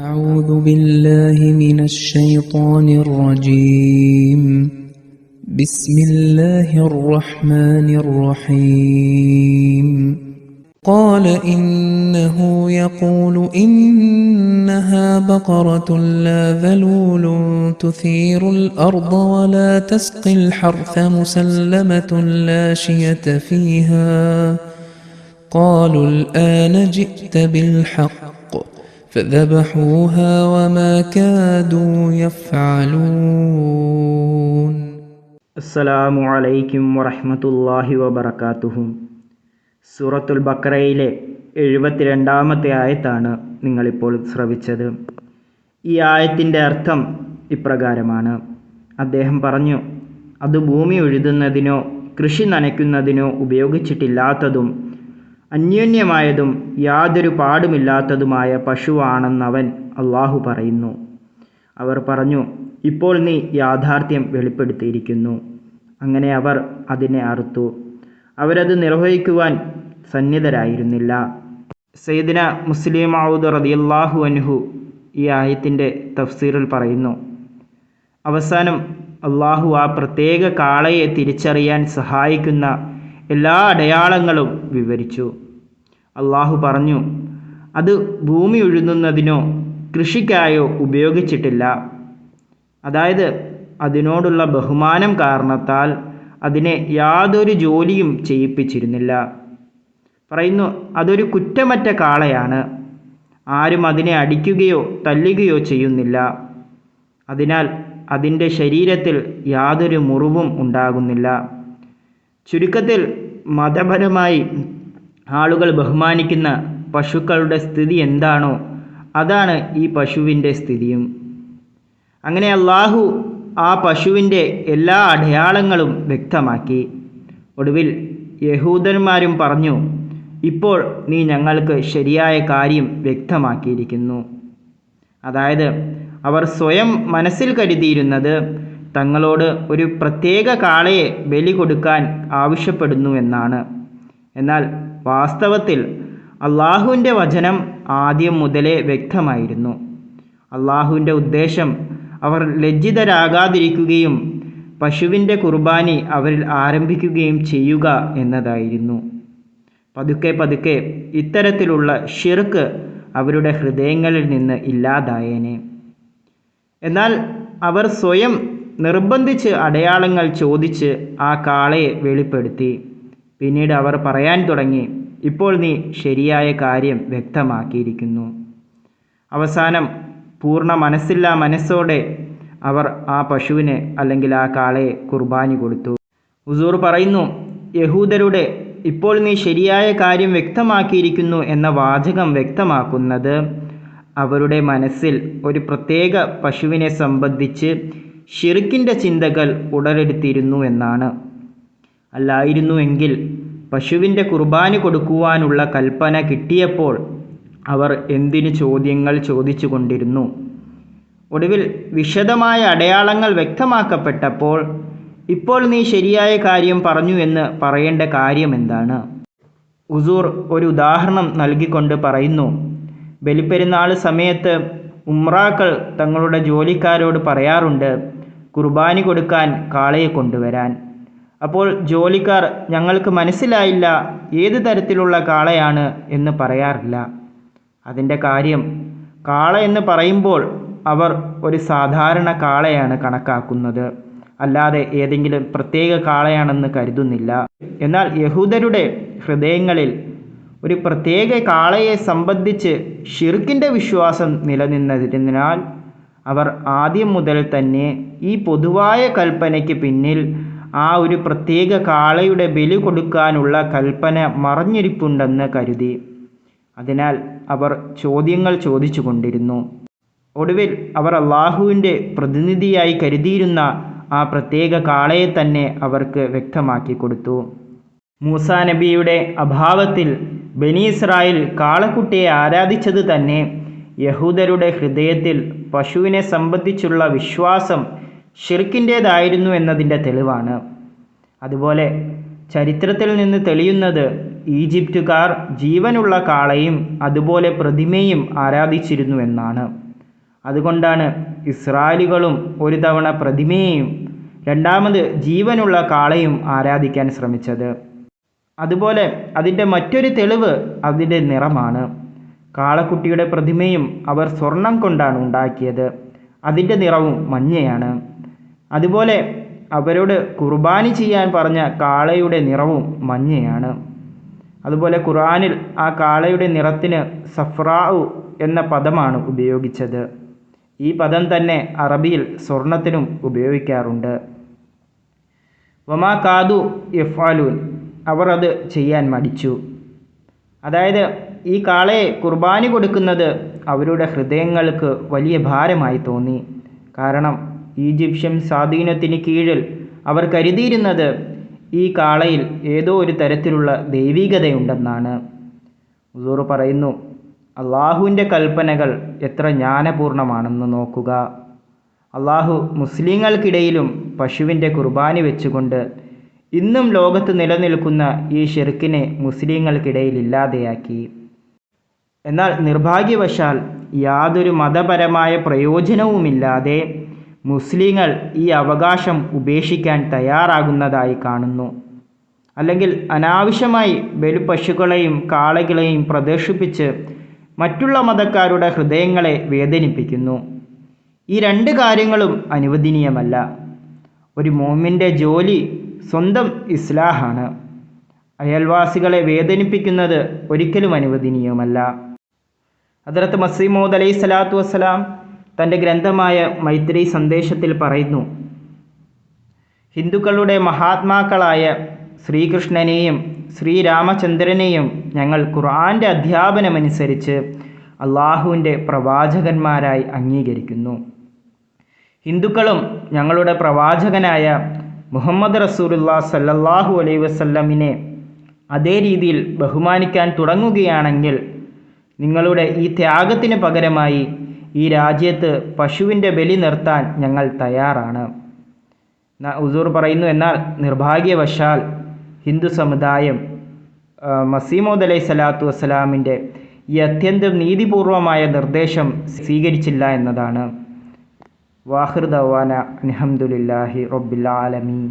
أعوذ بالله من الشيطان الرجيم. بسم الله الرحمن الرحيم. قال إنه يقول إنها بقرة لا ذلول تثير الأرض ولا تسقي الحرث مسلمة لا شية فيها. قالوا الآن جئت بالحق. فذبحوها وما كادوا يفعلون അസ്സലാമു അലൈക്കും വറഹ്മത്തുള്ളാഹി വബറകാതുഹു സൂറത്തുൽ ബക്കറയിലെ എഴുപത്തിരണ്ടാമത്തെ ആയത്താണ് നിങ്ങളിപ്പോൾ ശ്രവിച്ചത് ഈ ആയത്തിൻ്റെ അർത്ഥം ഇപ്രകാരമാണ് അദ്ദേഹം പറഞ്ഞു അത് ഭൂമി ഉഴുതുന്നതിനോ കൃഷി നനയ്ക്കുന്നതിനോ ഉപയോഗിച്ചിട്ടില്ലാത്തതും അന്യോന്യമായതും യാതൊരു പാടുമില്ലാത്തതുമായ പശുവാണെന്നവൻ അള്ളാഹു പറയുന്നു. അവർ പറഞ്ഞു ഇപ്പോൾ നീ യാഥാർത്ഥ്യം വെളിപ്പെടുത്തിയിരിക്കുന്നു. അങ്ങനെ അവർ അതിനെ അറുത്തു. അവരത് നിർവഹിക്കുവാൻ സന്നിധരായിരുന്നില്ല. സയ്യിദിന മുസ്ലിം ഔദ് റതിയല്ലാഹു അൻഹു ഈ ആയത്തിന്റെ തഫ്സീറിൽ പറയുന്നു അവസാനം അള്ളാഹു ആ പ്രത്യേക കാളയെ തിരിച്ചറിയാൻ സഹായിക്കുന്ന എല്ലാ അടയാളങ്ങളും വിവരിച്ചു. അള്ളാഹു പറഞ്ഞു അത് ഭൂമി ഉഴുതുന്നതിനോ കൃഷിക്കായോ ഉപയോഗിച്ചിട്ടില്ല. അതായത് അതിനോടുള്ള ബഹുമാനം കാരണത്താൽ അതിനെ യാതൊരു ജോലിയും ചെയ്യിപ്പിച്ചിരുന്നില്ല. പറയുന്നു അതൊരു കുറ്റമറ്റ കാളയാണ്. ആരും അതിനെ അടിക്കുകയോ തല്ലുകയോ ചെയ്യുന്നില്ല. അതിനാൽ അതിന്റെ ശരീരത്തിൽ യാതൊരു മുറിവും ഉണ്ടാകുന്നില്ല. ചുരുക്കത്തിൽ മതപരമായി ആളുകൾ ബഹുമാനിക്കുന്ന പശുക്കളുടെ സ്ഥിതി എന്താണോ അതാണ് ഈ പശുവിന്റെ സ്ഥിതിയും. അങ്ങനെ അള്ളാഹു ആ പശുവിന്റെ എല്ലാ അടയാളങ്ങളും വ്യക്തമാക്കി. ഒടുവിൽ യഹൂദന്മാരും പറഞ്ഞു ഇപ്പോൾ നീ ഞങ്ങൾക്ക് ശരിയായ കാര്യം വ്യക്തമാക്കിയിരിക്കുന്നു. അതായത് അവർ സ്വയം മനസ്സിൽ കരുതിയിരുന്നത് തങ്ങളോട് ഒരു പ്രത്യേക കാളയെ ബലി കൊടുക്കാൻ ആവശ്യപ്പെടുന്നു എന്നാണ്. എന്നാൽ വാസ്തവത്തിൽ അള്ളാഹുവിന്റെ വചനം ആദ്യം മുതലേ വ്യക്തമായിരുന്നു. അള്ളാഹുവിന്റെ ഉദ്ദേശം അവർ ലജ്ജിതരാകാതിരിക്കുകയും പശുവിന്റെ കുർബാനി അവരിൽ ആരംഭിക്കുകയും ചെയ്യുക എന്നതായിരുന്നു. പതുക്കെ പതുക്കെ ഇത്തരത്തിലുള്ള ഷിർക്ക് അവരുടെ ഹൃദയങ്ങളിൽ നിന്ന് ഇല്ലാതായേനെ. എന്നാൽ അവർ സ്വയം നിർബന്ധിച്ച് അടയാളങ്ങൾ ചോദിച്ച് ആ കാളയെ വെളിപ്പെടുത്തി. പിന്നീട് അവർ പറയാൻ തുടങ്ങി ഇപ്പോൾ നീ ശരിയായ കാര്യം വ്യക്തമാക്കിയിരിക്കുന്നു. അവസാനം പൂർണ മനസ്സില്ലാ മനസ്സോടെ അവർ ആ പശുവിന് അല്ലെങ്കിൽ ആ കാളയെ കുർബാനി കൊടുത്തു. ഹുസൂർ പറയുന്നു യഹൂദരുടെ ഇപ്പോൾ നീ ശരിയായ കാര്യം വ്യക്തമാക്കിയിരിക്കുന്നു എന്ന വാചകം വ്യക്തമാക്കുന്നത് അവരുടെ മനസ്സിൽ ഒരു പ്രത്യേക പശുവിനെ സംബന്ധിച്ച് ഷിർക്കിന്റെ ചിന്തകൾ ഉടലെടുത്തിരുന്നു എന്നാണ്. അല്ലായിരുന്നുവെങ്കിൽ പശുവിന്റെ കുർബാന കൊടുക്കുവാനുള്ള കൽപ്പന കിട്ടിയപ്പോൾ അവർ എന്തിനു ചോദ്യങ്ങൾ ചോദിച്ചു കൊണ്ടിരുന്നു ഒടുവിൽ വിശദമായ അടയാളങ്ങൾ വ്യക്തമാക്കപ്പെട്ടപ്പോൾ ഇപ്പോൾ നീ ശരിയായ കാര്യം പറഞ്ഞു എന്ന് പറയേണ്ട കാര്യം എന്താണ്? ഉസൂർ ഒരു ഉദാഹരണം നൽകിക്കൊണ്ട് പറയുന്നു. ബലിപ്പെരുന്നാൾ സമയത്ത് ഉമ്രാക്കൾ തങ്ങളുടെ ജോലിക്കാരോട് പറയാറുണ്ട് കുർബാനി കൊടുക്കാൻ കാളയെ കൊണ്ടുവരാൻ. അപ്പോൾ ജോലിക്കാർ ഞങ്ങൾക്ക് മനസ്സിലായില്ല ഏത് തരത്തിലുള്ള കാളയാണ് എന്ന് പറയാറില്ല. അതിന്റെ കാര്യം കാള എന്ന് പറയുമ്പോൾ അവർ ഒരു സാധാരണ കാളയാണ് കണക്കാക്കുന്നത്. അല്ലാതെ ഏതെങ്കിലും പ്രത്യേക കാളയാണെന്ന് കരുതുന്നില്ല. എന്നാൽ യഹൂദരുടെ ഹൃദയങ്ങളിൽ ഒരു പ്രത്യേക കാളയെ സംബന്ധിച്ച് ഷിർക്കിന്റെ വിശ്വാസം നിലനിന്നതിനാൽ അവർ ആദ്യം മുതൽ തന്നെ ഈ പൊതുവായ കൽപ്പനയ്ക്ക് പിന്നിൽ ആ ഒരു പ്രത്യേക കാളയുടെ ബലി കൊടുക്കാനുള്ള കൽപ്പന മറഞ്ഞിരിപ്പുണ്ടെന്ന് കരുതി. അതിനാൽ അവർ ചോദ്യങ്ങൾ ചോദിച്ചു കൊണ്ടിരുന്നു. ഒടുവിൽ അവർ അള്ളാഹുവിന്റെ പ്രതിനിധിയായി കരുതിയിരുന്ന ആ പ്രത്യേക കാളയെ തന്നെ അവർക്ക് വ്യക്തമാക്കി കൊടുത്തു. മൂസ നബിയുടെ അഭാവത്തിൽ ബനി കാളക്കുട്ടിയെ ആരാധിച്ചത് തന്നെ യഹൂദരുടെ ഹൃദയത്തിൽ പശുവിനെ സംബന്ധിച്ചുള്ള വിശ്വാസം ഷിർക്കിന്റേതായിരുന്നു എന്നതിന്റെ തെളിവാണ്. അതുപോലെ ചരിത്രത്തിൽ നിന്ന് തെളിയുന്നത് ഈജിപ്തുകാർ ജീവനുള്ള കാളയും അതുപോലെ പ്രതിമയും ആരാധിച്ചിരുന്നു എന്നാണ്. അതുകൊണ്ടാണ് ഇസ്രായേലുകളും ഒരു തവണ പ്രതിമയെയും രണ്ടാമത് ജീവനുള്ള കാളയും ആരാധിക്കാൻ ശ്രമിച്ചത്. അതുപോലെ അതിന്റെ മറ്റൊരു തെളിവ് അതിന്റെ നിറമാണ്. കാളക്കുട്ടിയുടെ പ്രതിമയും അവർ സ്വർണം കൊണ്ടാണ് ഉണ്ടാക്കിയത്. അതിന്റെ നിറവും മഞ്ഞയാണ്. അതുപോലെ അവരോട് കുർബാനി ചെയ്യാൻ പറഞ്ഞ കാളയുടെ നിറവും മഞ്ഞയാണ്. അതുപോലെ ഖുറാനിൽ ആ കാളയുടെ നിറത്തിന് സഫ്രാവു എന്ന പദമാണ് ഉപയോഗിച്ചത്. ഈ പദം തന്നെ അറബിയിൽ സ്വർണത്തിനും ഉപയോഗിക്കാറുണ്ട്. വമാ കാതു യഫാലൂൻ അവർ അത് ചെയ്യാൻ മടിച്ചു. അതായത് ഈ കാളയെ കുർബാനി കൊടുക്കുന്നത് അവരുടെ ഹൃദയങ്ങൾക്ക് വലിയ ഭാരമായി തോന്നി. കാരണം ഈജിപ്ഷ്യൻ സ്വാധീനത്തിന് കീഴിൽ അവർ കരുതിയിരുന്നത് ഈ കാളയിൽ ഏതോ ഒരു തരത്തിലുള്ള ദൈവികതയുണ്ടെന്നാണ്. ഉസൂർ പറയുന്നു അള്ളാഹുവിന്റെ കൽപ്പനകൾ എത്ര ജ്ഞാനപൂർണമാണെന്ന് നോക്കുക. അള്ളാഹു മുസ്ലിങ്ങൾക്കിടയിലും പശുവിന്റെ കുർബാന വെച്ചുകൊണ്ട് ഇന്നും ലോകത്ത് നിലനിൽക്കുന്ന ഈ ഷിർക്കിനെ മുസ്ലിങ്ങൾക്കിടയിൽ ഇല്ലാതെയാക്കി. എന്നാൽ നിർഭാഗ്യവശാൽ യാതൊരു മതപരമായ പ്രയോജനവുമില്ലാതെ മുസ്ലിങ്ങൾ ഈ അവകാശം ഉപേക്ഷിക്കാൻ തയ്യാറാകുന്നതായി കാണുന്നു. അല്ലെങ്കിൽ അനാവശ്യമായി ബലിപശുക്കളെയും കാളകളെയും പ്രദർശിപ്പിച്ച് മറ്റുള്ള മതക്കാരുടെ ഹൃദയങ്ങളെ വേദനിപ്പിക്കുന്നു. ഈ രണ്ട് കാര്യങ്ങളും അനുവദനീയമല്ല. ഒരു മോമിന്റെ ജോലി സ്വന്തം ഇസ്ലാഹാണ്. അയൽവാസികളെ വേദനിപ്പിക്കുന്നത് ഒരിക്കലും അനുവദനീയമല്ല. ഹദ്രത്ത് മസീമോദ് അലൈഹി സ്വലാത്തു വസ്സലാം തന്റെ ഗ്രന്ഥമായ മൈത്രി സന്ദേശത്തിൽ പറയുന്നു ഹിന്ദുക്കളുടെ മഹാത്മാക്കളായ ശ്രീകൃഷ്ണനെയും ശ്രീരാമചന്ദ്രനെയും ഞങ്ങൾ ഖുർആന്റെ അധ്യാപനമനുസരിച്ച് അള്ളാഹുവിന്റെ പ്രവാചകന്മാരായി അംഗീകരിക്കുന്നു. ഹിന്ദുക്കളും ഞങ്ങളുടെ പ്രവാചകനായ മുഹമ്മദ് റസൂലുല്ലാ സല്ലല്ലാഹു അലൈഹി വസല്ലമിനെ അതേ രീതിയിൽ ബഹുമാനിക്കാൻ തുടങ്ങുകയാണെങ്കിൽ നിങ്ങളുടെ ഈ ത്യാഗത്തിന് പകരമായി ഈ രാജ്യത്ത് പശുവിന്റെ ബലി നിർത്താൻ ഞങ്ങൾ തയ്യാറാണ്. ഉസൂർ പറയുന്നു എന്നാൽ നിർഭാഗ്യവശാൽ ഹിന്ദു സമുദായം മസീമോദ് അലൈഹി സ്വലാത്തു വസ്സലാമിന്റെ ഈ അത്യന്തം നീതിപൂർവമായ നിർദ്ദേശം സ്വീകരിച്ചില്ല എന്നതാണ്. വാഹിർ ദവാന അലഹമുല്ലാഹി റബ്ബിൽ ആലമീൻ.